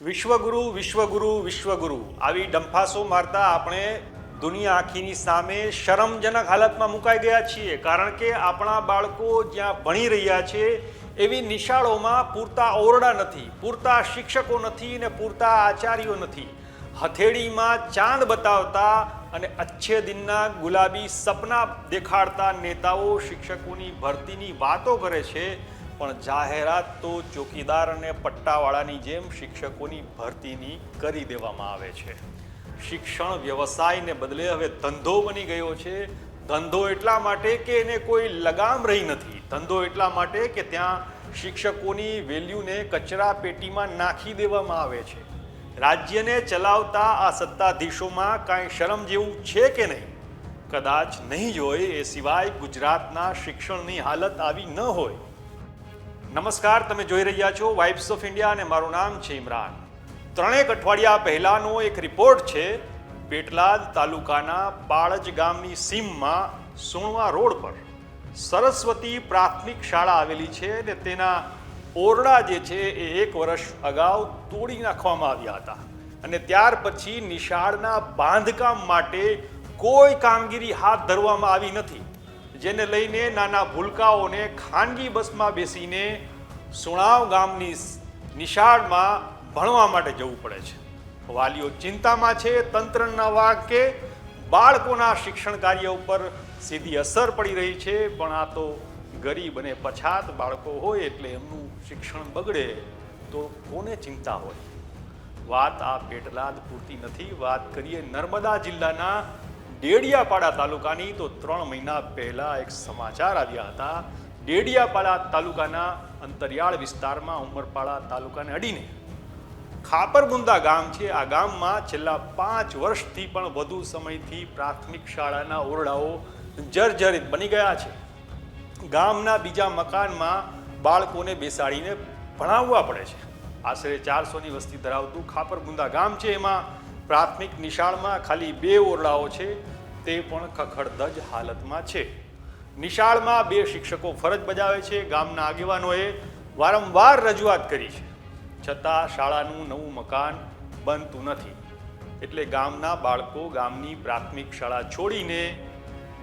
વિશ્વગુરુ વિશ્વગુરુ વિશ્વગુરુ. આવી ડંફાસો મારતા આપણે દુનિયા આખીની સામે શરમજનક હાલતમાં મુકાઈ ગયા છીએ. કારણ કે આપણા બાળકો જ્યાં ભણી રહ્યા છે, એવી નિશાળોમાં પૂરતા ઓરડા નથી, પૂરતા શિક્ષકો નથી ને પૂરતા આચાર્યો નથી. હથેળીમાં ચાંદ બતાવતા અને અચ્છે દિનના ગુલાબી સપના દેખાડતા નેતાઓ શિક્ષકોની ભરતીની વાતો કરે છે પણ જાહેરાત તો ચોકીદાર અને પટ્ટાવાળાની જેમ શિક્ષકોની ભરતીની કરી દેવામાં આવે છે. શિક્ષણ વ્યવસાયને બદલે હવે ધંધો બની ગયો છે. ધંધો એટલા માટે કે એને કોઈ લગામ રહી નથી. ધંધો એટલા માટે કે ત્યાં શિક્ષકોની વેલ્યુને કચરા પેટીમાં નાખી દેવામાં આવે છે. રાજ્યને ચલાવતા આ સત્તાધીશોમાં કાંઈ શરમ જેવું છે કે નહીં? કદાચ નહીં જ હોય એ સિવાય ગુજરાતના શિક્ષણની હાલત આવી ન હોય. નમસ્કાર, તમે જોઈ રહ્યા છો વાઇબ્સ ઓફ ઇન્ડિયા અને મારું નામ છે ઇમરાન. ત્રણેક અઠવાડિયા પહેલાનો એક રિપોર્ટ છે, પેટલાદ તાલુકાના બાળજ ગામની સીમમાં સુણવા રોડ પર. સરસ્વતી પ્રાથમિક શાળા આવેલી છે અને તેના ઓરડા જે છે એ એક વર્ષ અગાઉ તોડી નાખવામાં આવ્યા હતા. અને ત્યાર પછી નિશાળના બાંધકામ માટે કોઈ કામગીરી હાથ ધરવામાં આવી નથી. જેને લઈને નાના ભૂલકાઓને ખાનગી બસમાં બેસીને સુણાવ ગામની નિશાળમાં ભણવા માટે જવું પડે છે. વાલીઓ ચિંતામાં છે, તંત્રના વાકે બાળકોના શિક્ષણ કાર્ય ઉપર સીધી અસર પડી રહી છે, પણ આ તો ગરીબ અને પછાત બાળકો હોય એટલે એમનું શિક્ષણ બગડે તો કોને ચિંતા હોય? વાત આ પેટલાદ પૂરતી નથી. વાત કરીએ નર્મદા જિલ્લાના ડેડિયાપાડા તાલુકાની તો ત્રણ મહિના પહેલા એક સમાચાર આવ્યા હતા. ડેડિયાપાડા તાલુકાના અંતરિયાળ વિસ્તારમાં ઉમરપાડા તાલુકાને અડીને ખાપરબુંદા ગામ છે. આ ગામમાં છેલ્લા પાંચ વર્ષથી પણ વધુ સમયથી પ્રાથમિક શાળાના ઓરડાઓ જર્જરિત બની ગયા છે. ગામના બીજા મકાનમાં બાળકોને બેસાડીને ભણાવવા પડે છે. આશરે ચારસોની વસ્તી ધરાવતું ખાપરબુંદા ગામ છે. એમાં પ્રાથમિક નિશાળમાં ખાલી બે ઓરડાઓ છે, તે પણ ખખડધજ હાલતમાં છે. નિશાળમાં બે શિક્ષકો ફરજ બજાવે છે, ગામના આગેવાનોએ વારંવાર રજૂઆત કરી છે. છતાં શાળાનું નવું મકાન બનતું નથી. એટલે ગામના બાળકો ગામની પ્રાથમિક શાળા છોડીને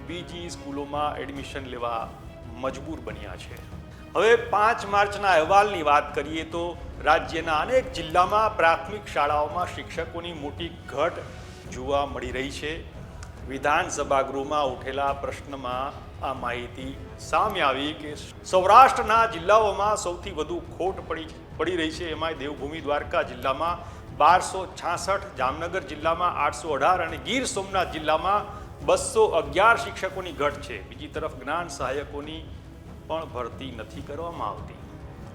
બીજી સ્કૂલોમાં એડમિશન લેવા મજબૂર બન્યા છે. હવે પાંચ માર્ચના અહેવાલની વાત કરીએ તો રાજ્યના અનેક જિલ્લામાં પ્રાથમિક શાળાઓમાં શિક્ષકોની મોટી ઘટ જોવા મળી રહી છે. વિધાનસભા ગૃહમાં ઉઠેલા પ્રશ્નમાં આ માહિતી સામે આવી કે સૌરાષ્ટ્રના જિલ્લાઓમાં સૌથી વધુ ખોટ પડી પડી રહી છે. એમાંય દેવભૂમિ દ્વારકા જિલ્લામાં બારસો છાસઠ, જામનગર જિલ્લામાં આઠસો અઢાર અને ગીર સોમનાથ જિલ્લામાં બસો અગિયાર શિક્ષકોની ઘટ છે. બીજી તરફ જ્ઞાન સહાયકોની પણ ભરતી નથી કરવામાં આવતી.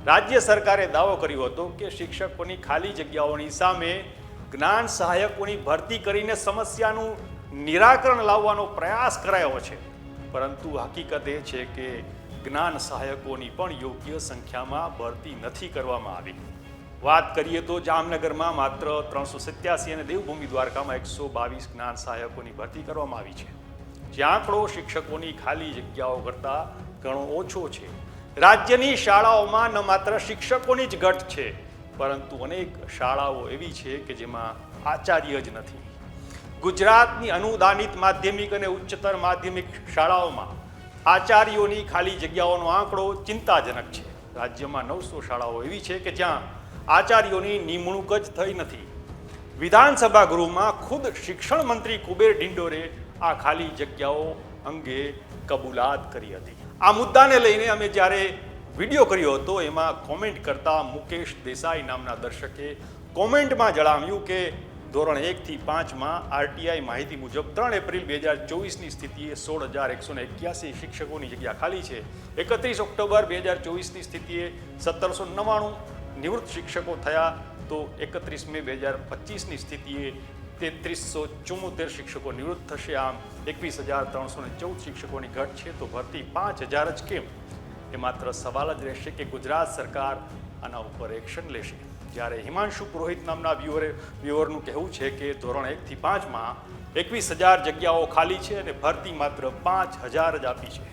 રાજ્ય સરકારે દાવો કર્યો હતો કે શિક્ષકોની ખાલી જગ્યાઓની સામે જ્ઞાન સહાયકોની ભરતી કરીને સમસ્યાનું નિરાકરણ લાવવાનો પ્રયાસ કરાયો છે. પરંતુ હકીકત એ છે કે જ્ઞાન સહાયકોની પણ યોગ્ય સંખ્યામાં ભરતી નથી કરવામાં આવી. વાત કરીએ તો જામનગરમાં માત્ર ત્રણસો સત્યાસી અને દેવભૂમિ દ્વારકામાં એકસો બાવીસ જ્ઞાન સહાયકોની ભરતી કરવામાં આવી છે. જે આંકડો શિક્ષકોની ખાલી જગ્યાઓ કરતાં ઘણો ઓછો છે. રાજ્યની શાળાઓમાં ન માત્ર શિક્ષકોની જ ઘટ છે, પરંતુ અનેક શાળાઓ એવી છે કે જેમાં આચાર્ય જ નથી. ગુજરાતની અનુદાનિત માધ્યમિક અને ઉચ્ચતર માધ્યમિક શાળાઓમાં આચાર્યોની ખાલી જગ્યાઓનો આંકડો ચિંતાજનક છે. રાજ્યમાં નવસો શાળાઓ એવી છે કે જ્યાં આચાર્યોની નિમણૂક જ થઈ નથી. વિધાનસભા ગૃહમાં ખુદ શિક્ષણ મંત્રી કુબેર ડિંડોરે આ ખાલી જગ્યાઓ અંગે કબૂલાત કરી હતી. આ મુદ્દાને લઈને અમે જ્યારે વીડિયો કર્યો હતો, એમાં કોમેન્ટ કરતા મુકેશ દેસાઈ નામના દર્શકે કોમેન્ટમાં જણાવ્યું કે ધોરણ એકથી પાંચમાં આરટીઆઈ માહિતી મુજબ ત્રણ એપ્રિલ બે હજાર ચોવીસની સ્થિતિએ સોળ હજાર એકસો ને એક્યાસી શિક્ષકોની જગ્યા ખાલી છે. એકત્રીસ ઓક્ટોબર બે હજાર ચોવીસની સ્થિતિએ સત્તરસો નવ્વાણું નિવૃત્ત શિક્ષકો થયા તો એકત્રીસ મે બે હજાર પચીસની સ્થિતિએ તેત્રીસો ચુમ્મોતેર શિક્ષકો નિવૃત્ત થશે. આમ એકવીસ હજાર ત્રણસો ને ચૌદ શિક્ષકોની ઘટ છે. તો ભરતી પાંચ હજાર જ કેમ? એ માત્ર સવાલ જ રહેશે કે ગુજરાત સરકાર આના ઉપર એક્શન લેશે. જ્યારે હિમાંશુ પુરોહિત નામના વ્યુઅરે, વ્યુઅરનું કહેવું છે કે ધોરણ એકથી પાંચમાં એકવીસ હજાર જગ્યાઓ ખાલી છે અને ભરતી માત્ર પાંચ હજાર જ આપી છે.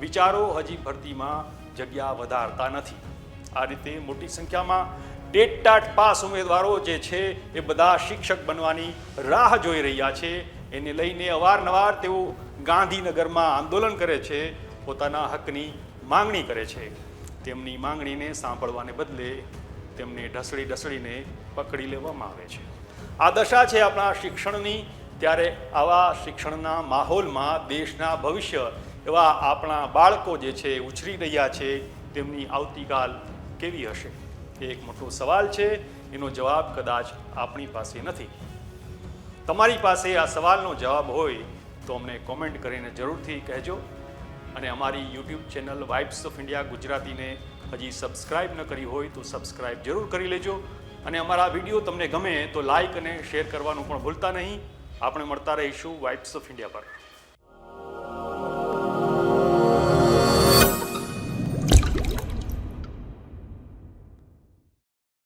વિચારો, હજી ભરતીમાં જગ્યા વધારતા નથી. આ રીતે મોટી સંખ્યામાં ટેટ ટાટ પાસ ઉમેદવારો જે છે એ બધા શિક્ષક બનવાની રાહ જોઈ રહ્યા છે. એને લઈને અવારનવાર તેઓ ગાંધીનગરમાં આંદોલન કરે છે, પોતાના હકની માંગણી કરે છે. તેમની માંગણીને સાંભળવાને બદલે તેમને ઢસડી ઢસડીને પકડી લેવામાં આવે છે. આ દશા છે આપણા શિક્ષણની. ત્યારે આવા શિક્ષણના માહોલમાં દેશના ભવિષ્ય એવા આપણા બાળકો જે છે ઉછરી રહ્યા છે. તેમની આવતીકાલ કેવી હશે? એ એક મોટો સવાલ છે, એનો જવાબ કદાચ આપણી પાસે નથી. તમારી પાસે આ સવાલનો જવાબ હોય તો અમને કોમેન્ટ કરીને જરૂરથી કહેજો અને અમારી YouTube channel Vibes of India ગુજરાતીને હજી સબસ્ક્રાઇબ ન કરી હોય તો સબસ્ક્રાઇબ જરૂર કરી લેજો અને અમારા વીડિયો તમને ગમે તો લાઇક અને શેર કરવાનું પણ ભૂલતા નહીં. આપણે મળતા રહીશું વાઇબ્સ ઓફ ઇન્ડિયા પર.